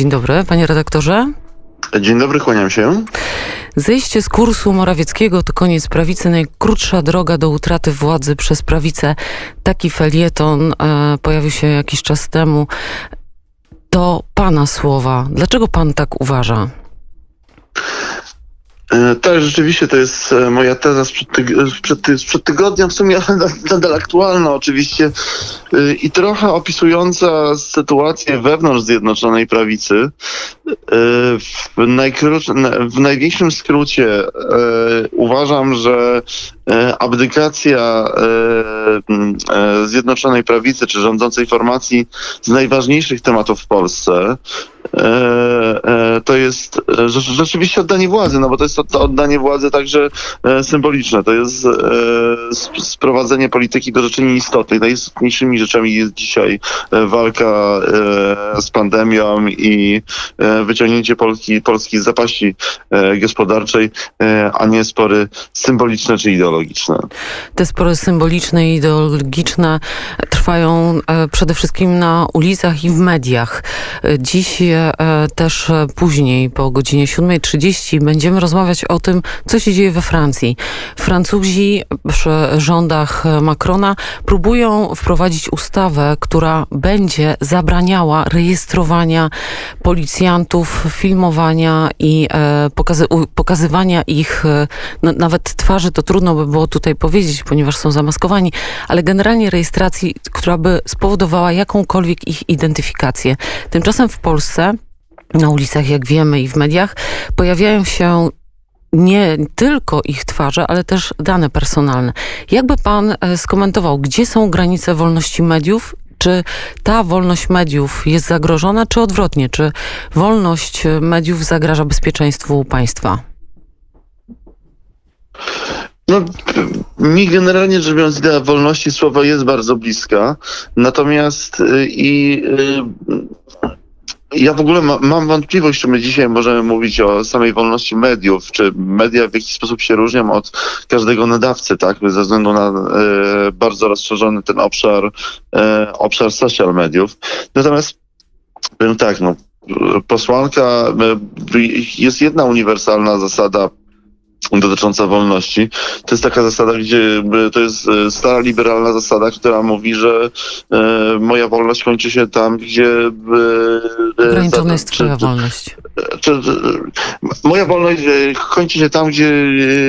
Dzień dobry, panie redaktorze. Dzień dobry, kłaniam się. Zejście z kursu Morawieckiego to koniec prawicy, najkrótsza droga do utraty władzy przez prawicę. Taki felieton e, pojawił się jakiś czas temu. To pana słowa. Dlaczego pan tak uważa? E, Tak, rzeczywiście to jest e, moja teza sprzed, tyg- sprzed, ty- sprzed tygodnia, w sumie nadal aktualna oczywiście e, i trochę opisująca sytuację wewnątrz Zjednoczonej Prawicy. W, najkrótsz- na- w największym skrócie uważam, że abdykacja Zjednoczonej Prawicy czy rządzącej formacji z najważniejszych tematów w Polsce to jest e, rze- rzeczywiście oddanie władzy, no bo to jest to, oddanie władzy także e, symboliczne. To jest e, sp- sprowadzenie polityki do rzeczy nieistotnych. Najistotniejszymi rzeczami jest dzisiaj e, walka e, z pandemią i e, wyciągnięcie Polski, Polski z zapaści e, gospodarczej, e, a nie spory symboliczne czy ideologiczne. Te spory symboliczne i ideologiczne trwają e, przede wszystkim na ulicach i w mediach. E, Dziś e, też e, później, po godzinie 7.30 będziemy rozmawiać o tym, co się dzieje we Francji. Francuzi przy rządach Macrona próbują wprowadzić ustawę, która będzie zabraniała rejestrowania policjantów, filmowania i e, pokazy- pokazywania ich, no, nawet twarzy to trudno by było tutaj powiedzieć, ponieważ są zamaskowani, ale generalnie rejestracji, która by spowodowała jakąkolwiek ich identyfikację. Tymczasem w Polsce na ulicach, jak wiemy, i w mediach pojawiają się nie tylko ich twarze, ale też dane personalne. Jakby pan e, skomentował, gdzie są granice wolności mediów? Czy ta wolność mediów jest zagrożona, czy odwrotnie? Czy wolność e, mediów zagraża bezpieczeństwu państwa? No, mi generalnie rzecz biorąc idea wolności słowa jest bardzo bliska, natomiast y, i ja w ogóle ma, mam wątpliwość, czy my dzisiaj możemy mówić o samej wolności mediów, czy media w jakiś sposób się różnią od każdego nadawcy, tak, ze względu na e, bardzo rozszerzony ten obszar, e, obszar social mediów. Natomiast powiem tak, no, posłanka, e, jest jedna uniwersalna zasada dotycząca wolności. To jest taka zasada, gdzie to jest stara liberalna zasada, która mówi, że moja wolność kończy się tam, gdzie Ograniczona za- jest twoja wolność. czy, e, moja wolność e, kończy się tam, gdzie,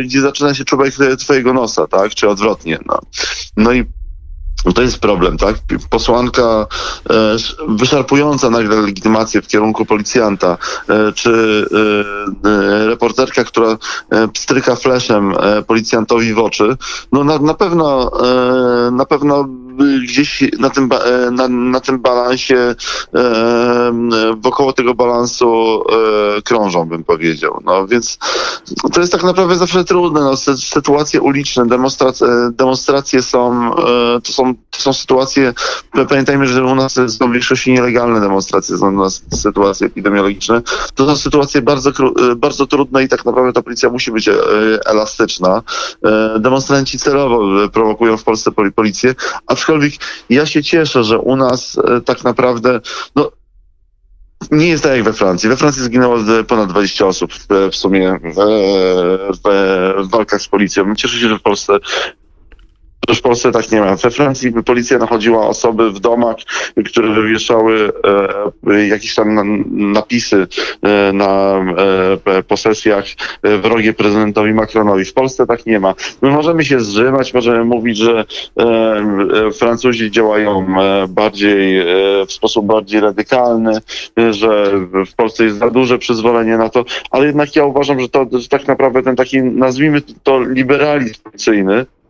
e, gdzie zaczyna się e, twojego nosa, tak? Czy odwrotnie. No, no i to jest problem, tak? Posłanka e, wyszarpująca nagle legitymację w kierunku policjanta, e, czy e, e, reporterka, która e, pstryka fleszem e, policjantowi w oczy, no na, na pewno e, na pewno gdzieś na tym, e, na, na tym balansie e, wokoło tego balansu e, krążą, bym powiedział. No więc to jest tak naprawdę zawsze trudne. No, sy- sytuacje uliczne, demonstracje, demonstracje są, to są, to są sytuacje, p- pamiętajmy, że u nas są w większości nielegalne demonstracje, są u nas sytuacje epidemiologiczne. To są sytuacje bardzo, bardzo trudne i tak naprawdę ta policja musi być elastyczna. Demonstranci celowo prowokują w Polsce poli- policję, aczkolwiek ja się cieszę, że u nas e, tak naprawdę, no nie jest tak jak we Francji. We Francji zginęło e, ponad 20 osób w, w sumie w, w, w walkach z policją. Cieszę się, że w Polsce że w Polsce tak nie ma. We Francji policja nachodziła osoby w domach, które wywieszały e, jakieś tam na, napisy e, na e, posesjach e, wrogie prezydentowi Macronowi. W Polsce tak nie ma. My możemy się zżywać, możemy mówić, że e, e, Francuzi działają e, bardziej, e, w sposób bardziej radykalny, e, że w Polsce jest za duże przyzwolenie na to, ale jednak ja uważam, że to że tak naprawdę ten taki, nazwijmy to liberalizm policyjny, e, e,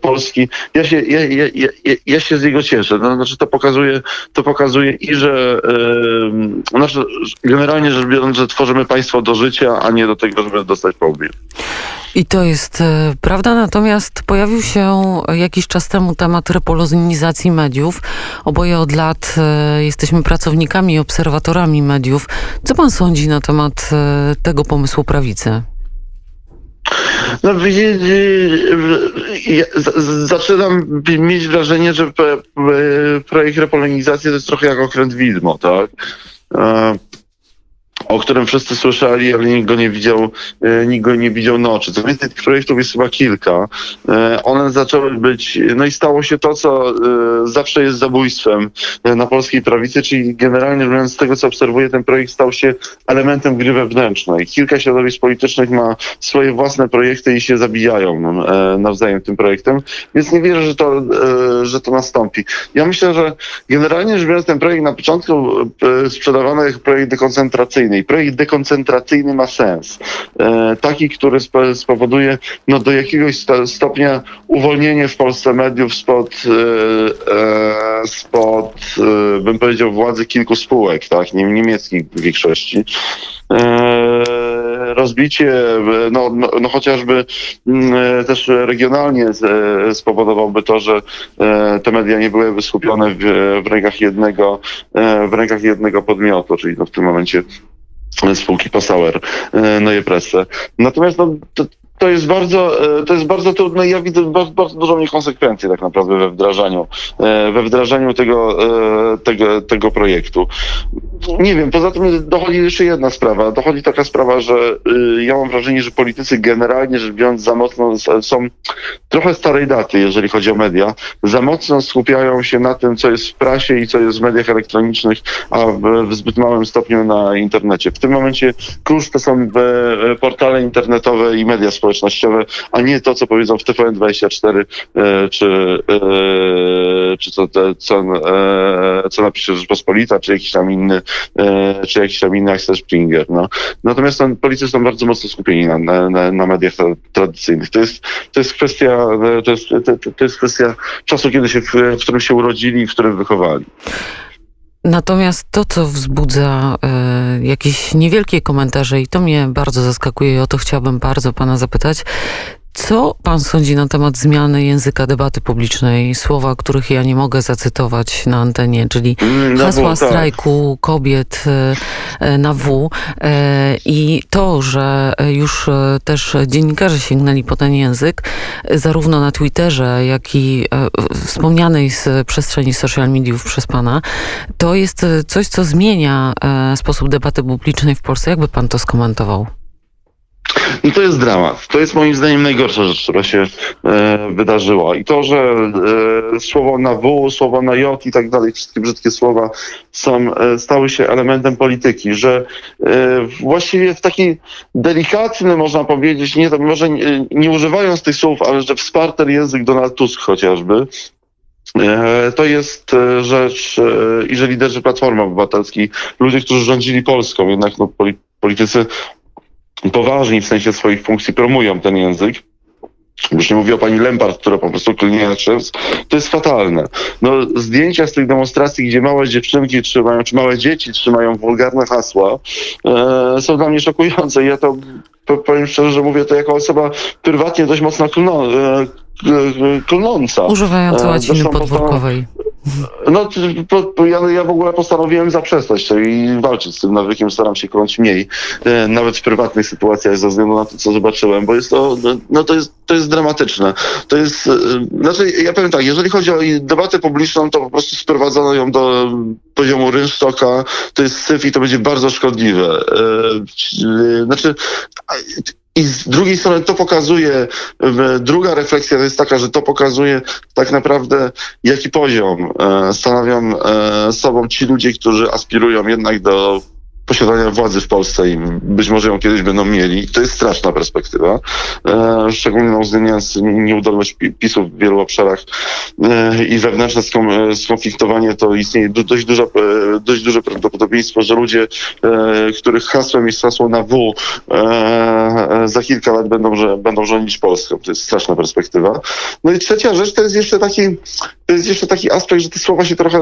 Polski. Ja się, ja, ja, ja, ja- się z niego cieszę. No, znaczy to pokazuje, to pokazuje i że e, znaczy, generalnie rzecz biorąc, że tworzymy państwo do życia, a nie do tego, żeby dostać po. I to jest e, prawda, natomiast pojawił się jakiś czas temu temat repolonizacji mediów. Oboje od lat e, jesteśmy pracownikami i obserwatorami mediów. Co pan sądzi na temat e, tego pomysłu prawicy? No, widzi- ja z- z- zaczynam mieć wrażenie, że pe- pe- projekt repolonizacji to jest trochę jak okręt widmo, tak? O którym wszyscy słyszeli, ale nikt go nie widział, e, nikt go nie widział na oczy. Co więcej, tych projektów jest chyba kilka. E, One zaczęły być, no i stało się to, co e, zawsze jest zabójstwem na polskiej prawicy, czyli generalnie mówiąc, z tego co obserwuję, ten projekt stał się elementem gry wewnętrznej. Kilka środowisk politycznych ma swoje własne projekty i się zabijają nawzajem tym projektem, więc nie wierzę, że to, że to nastąpi. Ja myślę, że generalnie rzecz biorąc, ten projekt na początku sprzedawano jako projekt dekoncentracyjny projekt dekoncentracyjny ma sens. E, taki, który spo- spowoduje no, do jakiegoś sto- stopnia uwolnienie w Polsce mediów spod, e, e, spod bym powiedział, władzy kilku spółek, tak, nie, niemieckich w większości. Rozbicie, no, no, no chociażby też regionalnie e, spowodowałoby to, że e, te media nie byłyby skupione w, w rękach jednego, e, w rękach jednego podmiotu, czyli no w tym momencie spółki Passauer, e, Neue Presse. Natomiast no, to, to jest bardzo, e, to jest bardzo trudne i ja widzę bardzo, bardzo dużą niekonsekwencję tak naprawdę we wdrażaniu, e, we wdrażaniu tego, e, tego, tego projektu. Nie wiem, poza tym dochodzi jeszcze jedna sprawa. Dochodzi taka sprawa, że y, ja mam wrażenie, że politycy generalnie rzecz biorąc za mocno są trochę starej daty, jeżeli chodzi o media. Za mocno skupiają się na tym, co jest w prasie i co jest w mediach elektronicznych, a w, zbyt małym stopniu na internecie. W tym momencie klucz to są portale internetowe i media społecznościowe, a nie to, co powiedzą w TVN24 e, czy, e, czy co, co, e, co napisze Rzeczpospolita, czy jakiś tam inny, czy jakiś tam inny Axel Springer. No. Natomiast tam politycy są bardzo mocno skupieni na, na, na, mediach tra- tradycyjnych. To jest, to jest kwestia, to jest, to, to- jest kwestia czasu, kiedy się, w, w którym się urodzili i w którym wychowali. Natomiast to, co wzbudza jakieś niewielkie komentarze, i to mnie bardzo zaskakuje, i o to chciałabym bardzo pana zapytać. Co pan sądzi na temat zmiany języka debaty publicznej, słowa, których ja nie mogę zacytować na antenie, czyli no hasła tak. strajku kobiet e, e, na W e, i to, że już też dziennikarze sięgnęli po ten język, zarówno na Twitterze, jak i wspomnianej z przestrzeni social mediów przez pana, to jest coś, co zmienia sposób debaty publicznej w Polsce. Jakby pan to skomentował? No to jest dramat. To jest moim zdaniem najgorsza rzecz, która się e, wydarzyła. I to, że e, słowo na W, słowo na J i tak dalej, wszystkie brzydkie słowa są, e, stały się elementem polityki, że e, właściwie w taki delikatny, można powiedzieć, nie, może nie, nie używając tych słów, ale że wsparty język Donald Tusk chociażby, E, To jest e, rzecz, e, i że liderzy Platformy Obywatelskiej, ludzie, którzy rządzili Polską, jednak no, poli- politycy poważni w sensie swoich funkcji promują ten język. Już nie mówię o pani Lempart, która po prostu klnie na krzews. To jest fatalne. No, zdjęcia z tych demonstracji, gdzie małe dziewczynki trzymają, czy małe dzieci trzymają wulgarne hasła, e, są dla mnie szokujące. Ja to po- powiem szczerze, że mówię to jako osoba prywatnie dość mocno klno, e, k- klnąca. Używając E, łaciny podwórkowej. No, ja, ja w ogóle postanowiłem zaprzestać tego i walczyć z tym nawykiem, staram się kląć mniej, e, nawet w prywatnych sytuacjach, ze względu na to, co zobaczyłem, bo jest to, no, to jest, to jest dramatyczne. To jest, e, znaczy, ja powiem tak, jeżeli chodzi o debatę publiczną, to po prostu sprowadzono ją do poziomu rynsztoka, to jest syf i to będzie bardzo szkodliwe. E, znaczy, i z drugiej strony to pokazuje, druga refleksja to jest taka, że to pokazuje tak naprawdę, jaki poziom e, stanowią e, sobą ci ludzie, którzy aspirują jednak do posiadania władzy w Polsce i być może ją kiedyś będą mieli. To jest straszna perspektywa, e, szczególnie uwzględniając nieudolność pi- PiSu w wielu obszarach e, i wewnętrzne skom, e, skonfliktowanie, to istnieje du, dość, dużo, e, dość duże prawdopodobieństwo, że ludzie, e, których hasłem jest hasło na W, e, za kilka lat będą, że, będą rządzić Polską. To jest straszna perspektywa. No i trzecia rzecz to jest jeszcze taki, to jest jeszcze taki aspekt, że te słowa się trochę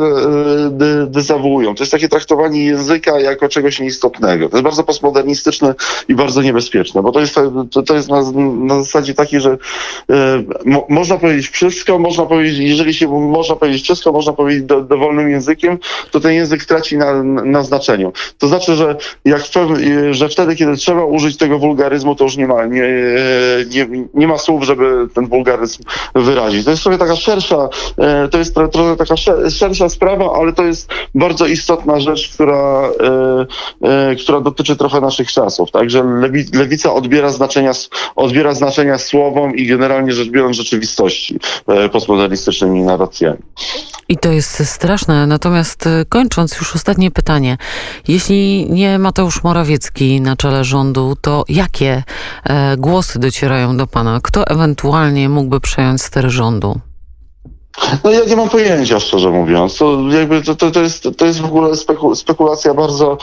de, dezawuują. To jest takie traktowanie języka jako czegoś czegoś nieistotnego. To jest bardzo postmodernistyczne i bardzo niebezpieczne, bo to jest, to, jest na, na zasadzie takiej, że e, mo, można powiedzieć wszystko, można powiedzieć, jeżeli się można powiedzieć wszystko, można powiedzieć do, dowolnym językiem, to ten język traci na, na znaczeniu. To znaczy, że jak pew- że wtedy, kiedy trzeba użyć tego wulgaryzmu, to już nie ma, nie, nie, nie ma słów, żeby ten wulgaryzm wyrazić. To jest trochę taka szersza, e, to jest tro- trochę taka sze- szersza sprawa, ale to jest bardzo istotna rzecz, która, e, e, która dotyczy trochę naszych czasów. Także lewi, lewica odbiera znaczenia, odbiera znaczenia słowom i generalnie rzecz biorąc rzeczywistości e, postmodernistycznymi narracjami. I to jest straszne. Natomiast e, kończąc już ostatnie pytanie. Jeśli nie Mateusz Morawiecki na czele rządu, to jakie e, głosy docierają do pana? Kto ewentualnie mógłby przejąć stery rządu? No ja nie mam pojęcia, szczerze mówiąc. To jakby to, to, to, jest, to jest w ogóle speku, spekulacja bardzo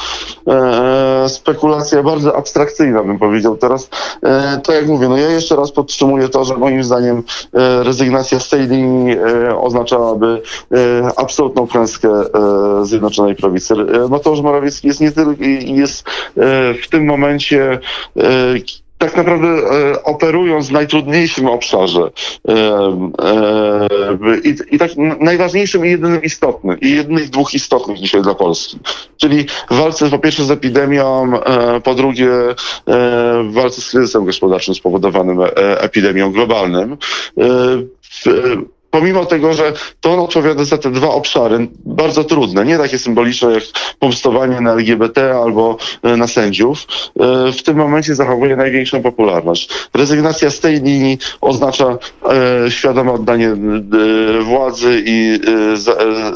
e, spekulacja bardzo abstrakcyjna, bym powiedział. Teraz, e, tak jak mówię, no ja jeszcze raz podtrzymuję to, że moim zdaniem e, rezygnacja z tej linii e, oznaczałaby e, absolutną klęskę e, Zjednoczonej Prawicy. E, Mateusz Morawiecki jest nie tylko jest e, w tym momencie e, tak naprawdę e, operując w najtrudniejszym obszarze e, e, i, i tak najważniejszym i jedynym istotnym, i jednych dwóch istotnych dzisiaj dla Polski. Czyli w walce po pierwsze z epidemią, e, po drugie e, w walce z kryzysem gospodarczym spowodowanym e, epidemią globalnym. W, Pomimo tego, że to on odpowiada za te dwa obszary, bardzo trudne, nie takie symboliczne jak pomstowanie na LGBT albo e, na sędziów, e, w tym momencie zachowuje największą popularność. Rezygnacja z tej linii oznacza e, świadome oddanie władzy i za,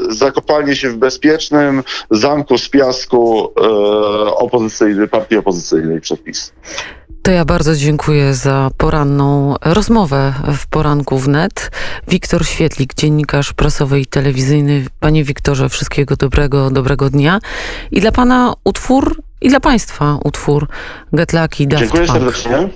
zakopanie się w bezpiecznym zamku z piasku opozycyjnej, partii opozycyjnej przepis. To ja bardzo dziękuję za poranną rozmowę w poranku wnet. Wiktor Świetlik, dziennikarz prasowy i telewizyjny. Panie Wiktorze, wszystkiego dobrego, dobrego dnia. I dla pana utwór, i dla państwa utwór Get Lucky Daft Dziękuję Punk. serdecznie.